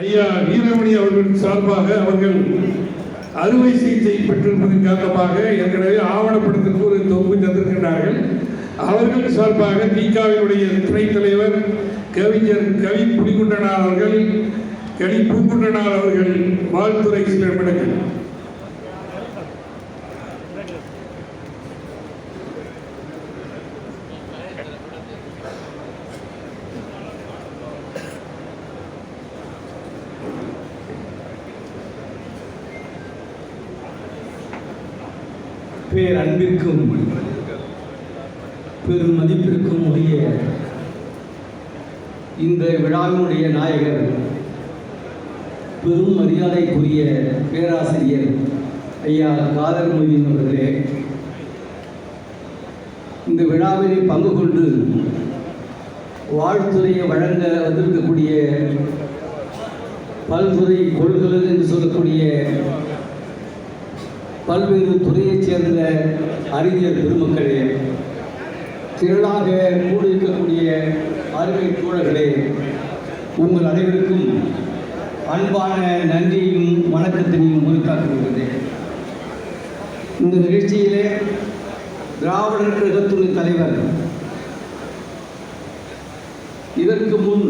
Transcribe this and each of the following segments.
ஐயா வீரமணி அவர்களின் சார்பாக அவர்கள் அறுவை சிகிச்சை பெற்றிருப்பதன் காரணமாக ஏற்கனவே ஆவணப்படத்திற்கு ஒரு தொகுப்பு தந்திருக்கின்றார்கள். அவர்கள் சார்பாக திகாவினுடைய துணைத் தலைவர் கவிஞர் கவி புலிகுண்டனார் அவர்கள் கனி பூங்குண்டனார் அவர்கள் வாழ்த்துறை சில பேர் அன்பிற்கும் பெரும் மதிப்பிற்கும் உரிய இந்த விழாவினுடைய நாயகர் பெரும் மரியாதைக்குரிய பேராசிரியர் ஐயா காதர் மொய்தீன் அவர்களே இந்த விழாவில் பங்கு கொண்டு வாழ்த்துறையை வழங்க வந்திருக்கக்கூடிய பல்துறை கொள்கலர் என்று சொல்லக்கூடிய பல்வேறு துறையைச் சேர்ந்த அறிஞர் பெருமக்களே திரளாக கூடியிருக்கக்கூடிய அருமை தோழர்களே உங்கள் அனைவருக்கும் அன்பான நன்றியையும் வணக்கத்தினையும் உரித்தாக்குகின்றேன். இந்த நிகழ்ச்சியிலே திராவிடர் கழகத்துறை தலைவர் இதற்கு முன்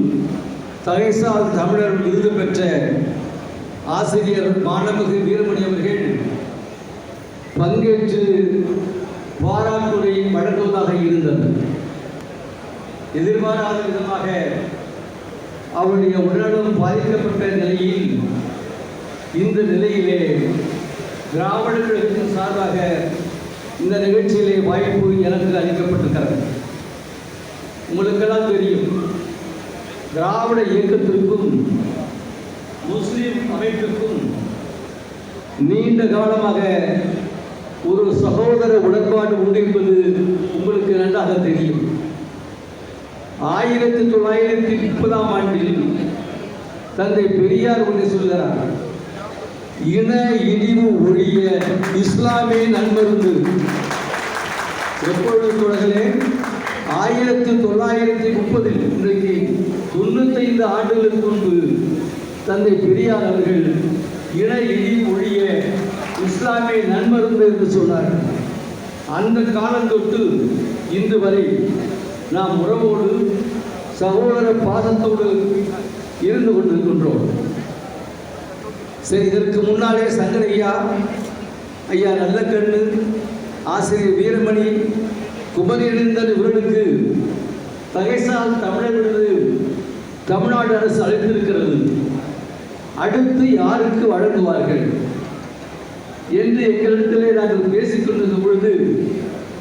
தகைசால் தமிழர் விருது பெற்ற ஆசிரியர் மாணவகு வீரமணி அவர்கள் பங்கேற்று பாராட்டுரை வழங்குவதாக இருந்தது. எதிர்பாராத விதமாக அவருடைய உடலும் பாதிக்கப்பட்ட நிலையில் இந்த நிலையிலே திராவிட கழகத்தின் சார்பாக இந்த நிகழ்ச்சியிலே வாய்ப்பு எனக்கு அளிக்கப்பட்டிருக்கிறது. உங்களுக்கெல்லாம் தெரியும் திராவிட இயக்கத்திற்கும் முஸ்லீம் அமைப்பிற்கும் நீண்ட காலமாக ஒரு சகோதர உடன்பாடு உண்டு என்பது உங்களுக்கு நன்றாக தெரியும். ஆயிரத்தி தொள்ளாயிரத்தி முப்பதாம் ஆண்டில் தந்தை பெரியார் ஒன்று சொல்கிறார் இன இழிவு ஒழிய இஸ்லாமே நன்மருந்து. எப்பொழுது தொடர்களே ஆயிரத்தி தொள்ளாயிரத்தி முப்பதில். இன்றைக்கு தொண்ணூத்தைந்து ஆண்டுகளுக்கு முன்பு தந்தை பெரியார் அவர்கள் இன இழிவு ஒழிய இஸ்லாமிய நண்பருந்து என்று சொன்னார் அந்த காலம் தொட்டு இன்று வரை நாம் உறவோடு சகோதர பாசத்தோடு இருந்து கொண்டிருக்கின்றோம். சரி இதற்கு முன்னாலே சங்கர் ஐயா நல்ல கண்ணு ஆசிரியர் வீரமணி குமரிழந்தன் இவர்களுக்கு தகைசால் தமிழர் விருது தமிழ்நாடு அரசு அளித்திருக்கிறது அடுத்து யாருக்கு வழங்குவார்கள்? என்று எங்களிடத்திலே நாங்கள் பேசிக் கொண்டிருந்த பொழுது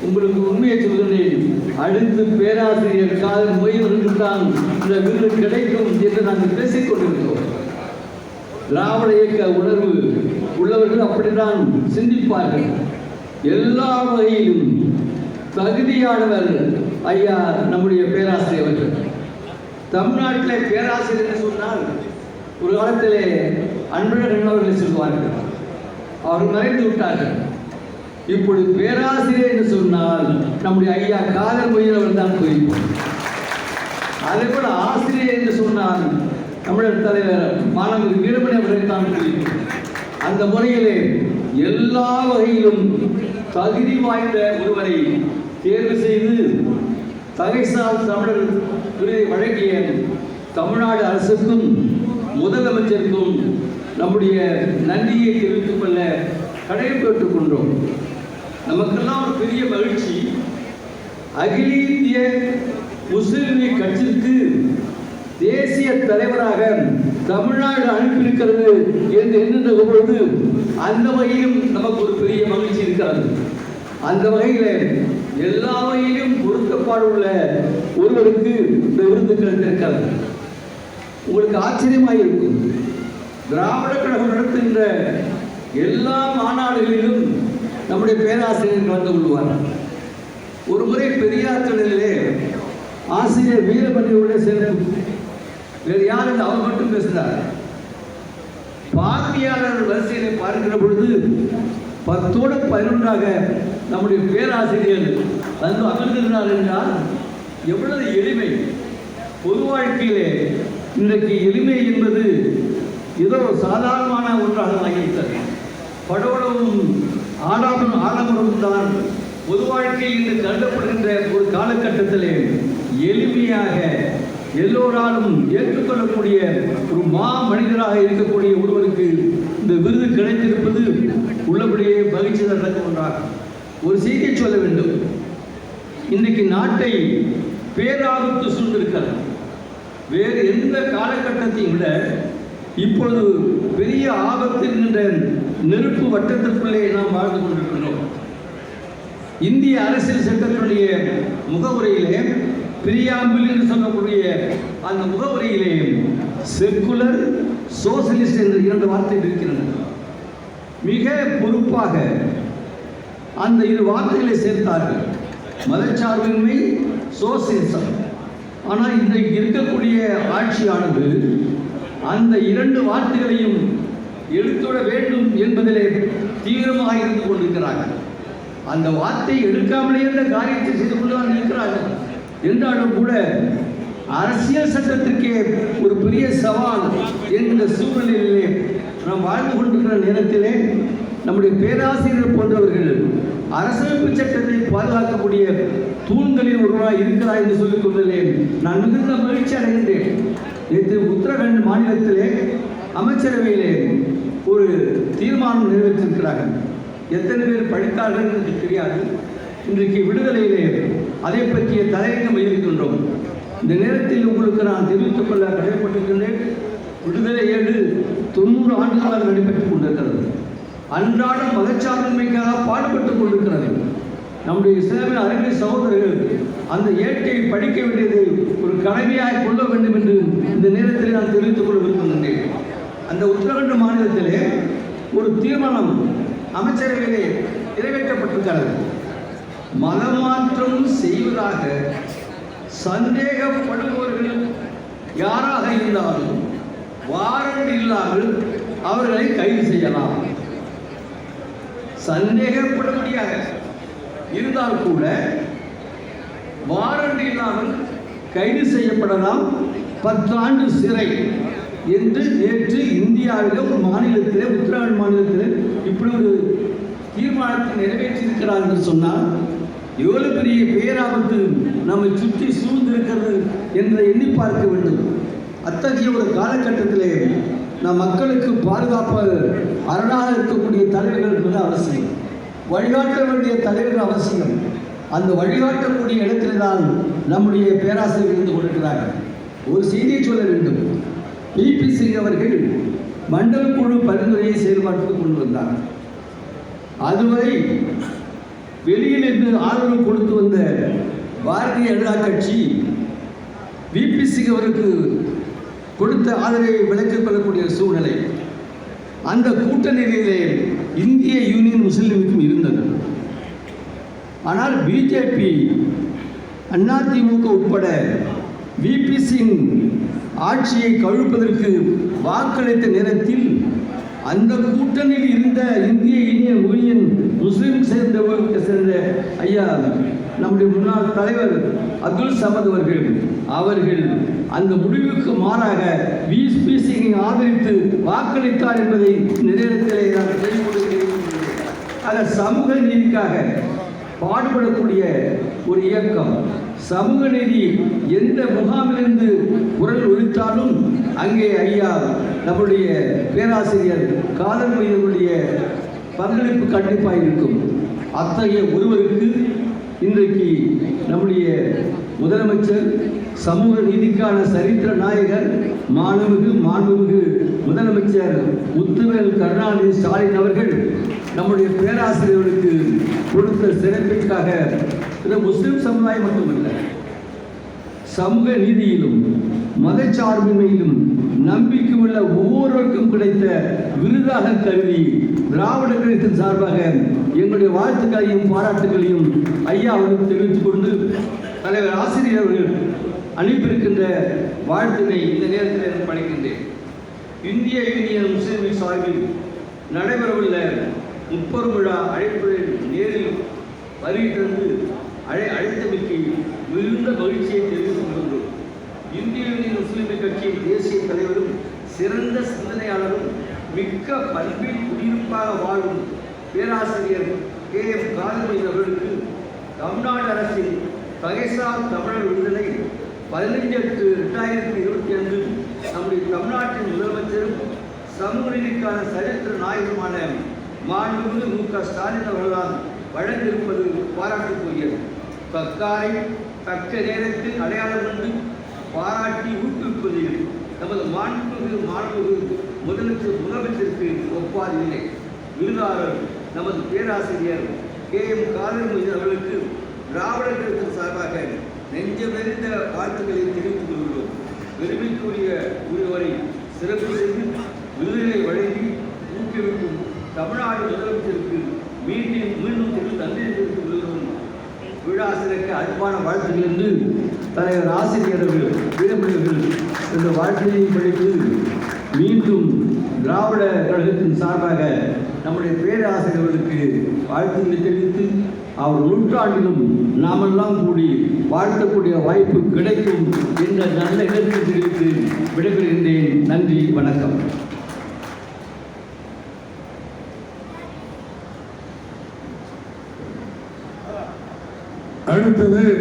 உங்களுக்கு உண்மையை சொல்கிறேன் அடுத்து பேராசிரியர் காதல் மொழிவர்களுக்கு தான் இந்த விருது கிடைக்கும் என்று நாங்கள் பேசிக் கொண்டிருந்தோம். திராவிட இயக்க உணர்வு உள்ளவர்கள் அப்படித்தான் சிந்திப்பார்கள். எல்லா வகையிலும் தகுதியானவர் ஐயா நம்முடைய பேராசிரியர் அவர்கள். தமிழ்நாட்டிலே பேராசிரியர் சொன்னால் ஒரு காலத்திலே அன்பழகன் அவர்களை சொல்வார்கள். அவர் மறைந்து விட்டார்கள். இப்பொழுது பேராசிரியர் என்று சொன்னால் நம்முடைய ஐயா காதல் மொழியவர் தான் குறிப்போம் அதே போல ஆசிரியர் என்று சொன்னால் தமிழர் தலைவர் மாணவர் வீரமணி அவர்களை தான் குறிப்போம் அந்த முறையிலே எல்லா வகையிலும் தகுதி வாய்ந்த ஒருவரை தேர்வு செய்து தகைசால் தமிழர் விருதை வழங்கிய தமிழ்நாடு அரசுக்கும் முதலமைச்சருக்கும் நம்முடைய நன்றியை தெரிவித்துக் கொள்ள கடமைப்பட்டுக் கொண்டோம். நமக்கெல்லாம் ஒரு பெரிய மகிழ்ச்சி. அகில இந்திய முஸ்லிம் லீக் கட்சிக்கு தேசிய தலைவராக தமிழ்நாடு அனுப்பியிருக்கிறது என்று எண்ணுகின்ற பொழுது அந்த வகையிலும் நமக்கு ஒரு பெரிய மகிழ்ச்சி இருக்கிறது. அந்த வகையில் எல்லா வகையிலும் பொருத்தப்பாடு உள்ள ஒருவருக்கு இந்த விருது கிடைத்திருக்கிறது உங்களுக்கு ஆச்சரியமாக இருக்கும் திராவிட கழகம் நடத்துகின்ற எல்லா மாநாடுகளிலும் நம்முடைய பேராசிரியர் கலந்து கொள்வார் ஒரு முறை பெரியார் திடலிலே ஆசிரியர் வீரமணியோட சேர்ந்து வேறு யாரும் அவர் மட்டும் பேசுகிறார் பார்வையாளர் வரிசையிலே பார்க்கிற பொழுது பத்தோட பதினொன்றாக நம்முடைய பேராசிரியர் வந்து அமர்ந்திருந்தார் என்றால் எவ்வளவு எளிமை. பொது வாழ்க்கையிலே இன்றைக்கு எளிமை என்பது படோடமும் ஆடாமல் ஆடம்பரமும் தான் பொது வாழ்க்கையில் இன்று கருதப்படுகின்ற ஒரு காலகட்டத்திலே எளிமையாக எல்லோராலும் ஏற்றுக்கொள்ளக்கூடிய ஒரு மா மனிதராக இருக்கக்கூடிய ஒருவருக்கு இந்த விருது கிடைத்திருப்பது உள்ளபடியே மகிழ்ச்சி தரத்தக்க ஒன்றாகும் ஒரு செய்தியை சொல்ல வேண்டும். இன்றைக்கு நாட்டை பேராபத்து சூழ்ந்திருக்கிறது. வேறு எந்த காலகட்டத்தையும் விட இப்பொழுது பெரிய ஆபத்து என்கின்ற நெருப்பு வட்டத்திற்குள்ளே நாம் வாழ்ந்து கொண்டிருக்கிறோம் இந்திய அரசியல் சட்டத்தினுடைய முகவுரையிலே பிரியாம்பிள் என்று சொல்லக்கூடிய அந்த முகவுரையிலே செக்குலர் சோசியலிஸ்ட் என்ற இரண்டு வார்த்தைகள் இருக்கின்றன மிக பொறுப்பாக அந்த இரு வார்த்தைகளை சேர்த்தார்கள். மதச்சார்பின்மை சோசியலிசம். ஆனால் இன்றைக்கு இருக்கக்கூடிய ஆட்சியானது அந்த இரண்டு வார்த்தைகளையும் எடுத்துட வேண்டும் என்பதிலே தீவிரமாக இருந்து கொண்டிருக்கிறார்கள். அந்த வார்த்தை எடுக்காமலே அந்த காரியத்தை செய்து கொண்டுதான் இருக்கிறார்கள். என்றாலும் கூட அரசியல் சட்டத்திற்கே ஒரு பெரிய சவால் என்ற சூழ்நிலையிலே நாம் வாழ்ந்து கொண்டிருக்கிற நேரத்திலே நம்முடைய பேராசிரியர் போன்றவர்கள் அரசமைப்பு சட்டத்தை பாதுகாக்கக்கூடிய தூண்களில் ஒருவராக இருக்கிறார் என்று சொல்லிக் கொண்டதிலே நான் மிகுந்த மகிழ்ச்சி அடைகின்றேன். நேற்று உத்தரகண்ட் மாநிலத்திலே அமைச்சரவையிலே ஒரு தீர்மானம் நிறைவேற்றிருக்கிறார்கள். எத்தனை பேர் படித்தார்கள் என்று தெரியாது. இன்றைக்கு விடுதலையிலே அதை பற்றிய தலையங்கம் எழுதிக்கொண்டோம் இந்த நேரத்தில் உங்களுக்கு நான் தெரிவித்துக் கொள்ள கடமைப்பட்டிருக்கின்றேன் விடுதலை ஏழு தொண்ணூறு ஆண்டுகளாக நடைபெற்றுக் கொண்டிருக்கிறது. அன்றாடம் மதச்சார்பின்மைக்காக பாடுபட்டுக் கொண்டிருக்கிறது. நம்முடைய இஸ்லாமிய அறிவை சகோதரர்கள் அந்த ஏட்டை படிக்க வேண்டியதை ஒரு கடமையாக கொள்ள வேண்டும் என்று இந்த நேரத்தில் நான் தெரிவித்துக் கொள்ள விரும்புகின்றேன். அந்த உத்தரகண்ட் மாநிலத்திலே ஒரு தீர்மானம் அமைச்சரவையிலே நிறைவேற்றப்பட்டிருக்கிறது. மதமாற்றம் செய்வதாக சந்தேகப்படுபவர்கள் யாராக இருந்தாலும் வாரண்ட் இல்லாமல் அவர்களை கைது செய்யலாம். சந்தேகப்படும்படியாக இருந்தால் கூட வாரண்ட் இல்லாமல் கைது செய்யப்படலாம். பத்தாண்டு சிறை என்று நேற்று இந்தியாவிலே ஒரு மாநிலத்திலே உத்தரகாண்ட் மாநிலத்திலே இப்படி ஒரு தீர்மானத்தை நிறைவேற்றியிருக்கிறார் என்று சொன்னால் எவ்வளவு பெரிய பேராபத்து நம்மை சுற்றி சூழ்ந்திருக்கிறது என்று எண்ணி பார்க்க வேண்டும். அத்தகைய ஒரு காலகட்டத்திலே நம் மக்களுக்கு பாதுகாப்பாக அரணாக இருக்கக்கூடிய தலைவர்கள் மிக அவசியம். வழிகாட்ட வேண்டிய தலைவர்கள் அவசியம். அந்த வழிகாட்டக்கூடிய இடத்திலே தான் நம்முடைய பேராசிரியர் இருந்து கொண்டிருக்கிறார்கள். ஒரு செய்தியை சொல்ல வேண்டும். பிபி சிங் அவர்கள் மண்டல குழு பரிந்துரையை செயல்பாட்டுக்கு கொண்டு வந்தார். அதுவரை வெளியில் இருந்து ஆதரவு கொடுத்து வந்த பாரதிய ஜனதா கட்சி விபி சிங் அவருக்கு கொடுத்த ஆதரவை விலக்கிக் கொள்ளக்கூடிய சூழ்நிலை அந்த கூட்டணியிலே இந்திய யூனியன் முஸ்லீமுக்கும் இருந்தது. ஆனால் பிஜேபி அதிமுக உட்பட விபி சிங் ஆட்சியை கவிழ்ப்பதற்கு வாக்களித்த நேரத்தில் அந்த கூட்டணியில் இருந்த இந்திய யூனியன் யூனியன் முஸ்லீம் சேர்ந்த சேர்ந்த ஐயா நம்முடைய முன்னாள் தலைவர் அப்துல் சமத் அவர்கள் அவர்கள் அந்த முடிவுக்கு மாறாக விபி சிங்கை ஆதரித்து வாக்களித்தார் என்பதை இந்த நான் தெரிவித்துக் ஆக சமூக நீதிக்காக பாடுபடக்கூடிய ஒரு இயக்கம். சமூக நீதி எந்த முகாமிலிருந்து குரல் ஒழித்தாலும் அங்கே ஐயா நம்முடைய பேராசிரியர் காதல் மையனுடைய பங்களிப்பு கண்டிப்பாக இருக்கும். அத்தகைய ஒருவருக்கு இன்றைக்கு நம்முடைய முதலமைச்சர் சமூக நீதிக்கான சரித்திர நாயகர் மாண்புமிகு மாண்புமிகு முதலமைச்சர் முத்துவேல் கருணாநிதி ஸ்டாலின் அவர்கள் நம்முடைய பேராசிரியர்களுக்கு கொடுத்த சிறப்பிற்காக இது முஸ்லிம் சமுதாயம் மட்டுமல்ல சமூக நீதியிலும் மதச்சார்பின்மையிலும் நம்பிக்கை உள்ள ஒவ்வொருவருக்கும் கிடைத்த விருதாக கருதி திராவிட கழகத்தின் சார்பாக எங்களுடைய வாழ்த்துக்களையும் பாராட்டுகளையும் ஐயா அவர்களுக்கு தெரிவித்துக் கொண்டு தலைவர் ஆசிரியர் அவர்கள் அனுப்பியிருக்கின்ற வாழ்த்தினை இந்த நேரத்தில் நான் படிக்கின்றேன். இந்திய யூனியன் முஸ்லீம் சார்பில் நடைபெறவுள்ள முப்பெரும் விழா அழைப்புகளில் நேரில் வருகை தந்து அழை அழைத்தமைக்கு மிகுந்த மகிழ்ச்சியை தெரிவித்துக் கொள்கின்றோம். இந்திய யூனியன் முஸ்லீம் கட்சியின் தேசிய தலைவரும் சிறந்த சிந்தனையாளரும் மிக்க பண்பில் குடியிருப்பாக வாழும் பேராசிரியர் கே. எம். காதமணி அவர்களுக்கு தமிழ்நாடு அரசின் தகைசால் தமிழர் விடுதலை பதினைஞ்சு எட்டு ரெண்டாயிரத்தி இருபத்தி அன்று நம்முடைய தமிழ்நாட்டின் முதலமைச்சரும் சமூக நீதிக்கான சரித்திர நாயகமான மாண்புமிகு மு க ஸ்டாலின் அவர்களால் வழங்கியிருப்பது பாராட்டுக்குரியது. தக்காரை தக்க நேரத்தில் அடையாளம் கண்டு பாராட்டி ஊக்குவிப்பதில் நமது மாண்புமிகு மாண்புமிகு முதலமைச்சர் முதலமைச்சருக்கு ஒப்பாது இல்லை விருதாளர் நமது பேராசிரியர் கே எம் காதல் அவர்களுக்கு திராவிட கழகத்தின் சார்பாக நெஞ்சமெறிந்த வாழ்த்துக்களை தெரிவித்துக் கொள்கிறோம். பெருமைக்குரிய உரியவரை சிறப்பு செய்து விருதுகளை வழங்கி ஊக்குவிக்கும் தமிழ்நாடு முதலமைச்சருக்கு மீண்டும் மீண்டும் திரு நன்றி தெரிவித்துக் கொள்கிறோம் விழா அன்பான வாழ்த்துக்கள் என்று தலைவர் ஆசிரியர்கள் வீரமணியர்கள் இந்த வாழ்க்கையை படித்து மீண்டும் திராவிட கழகத்தின் சார்பாக நம்முடைய பேராசிரியர்களுக்கு வாழ்த்துக்களை தெரிவித்து அவர் நூற்றாண்டிலும் நாமெல்லாம் கூடி வாழ்த்தக்கூடிய வாய்ப்பு கிடைக்கும் என்ற நல்ல இடத்தை தெரிவித்து விடைபெறுகின்றேன். நன்றி வணக்கம். அடுத்தது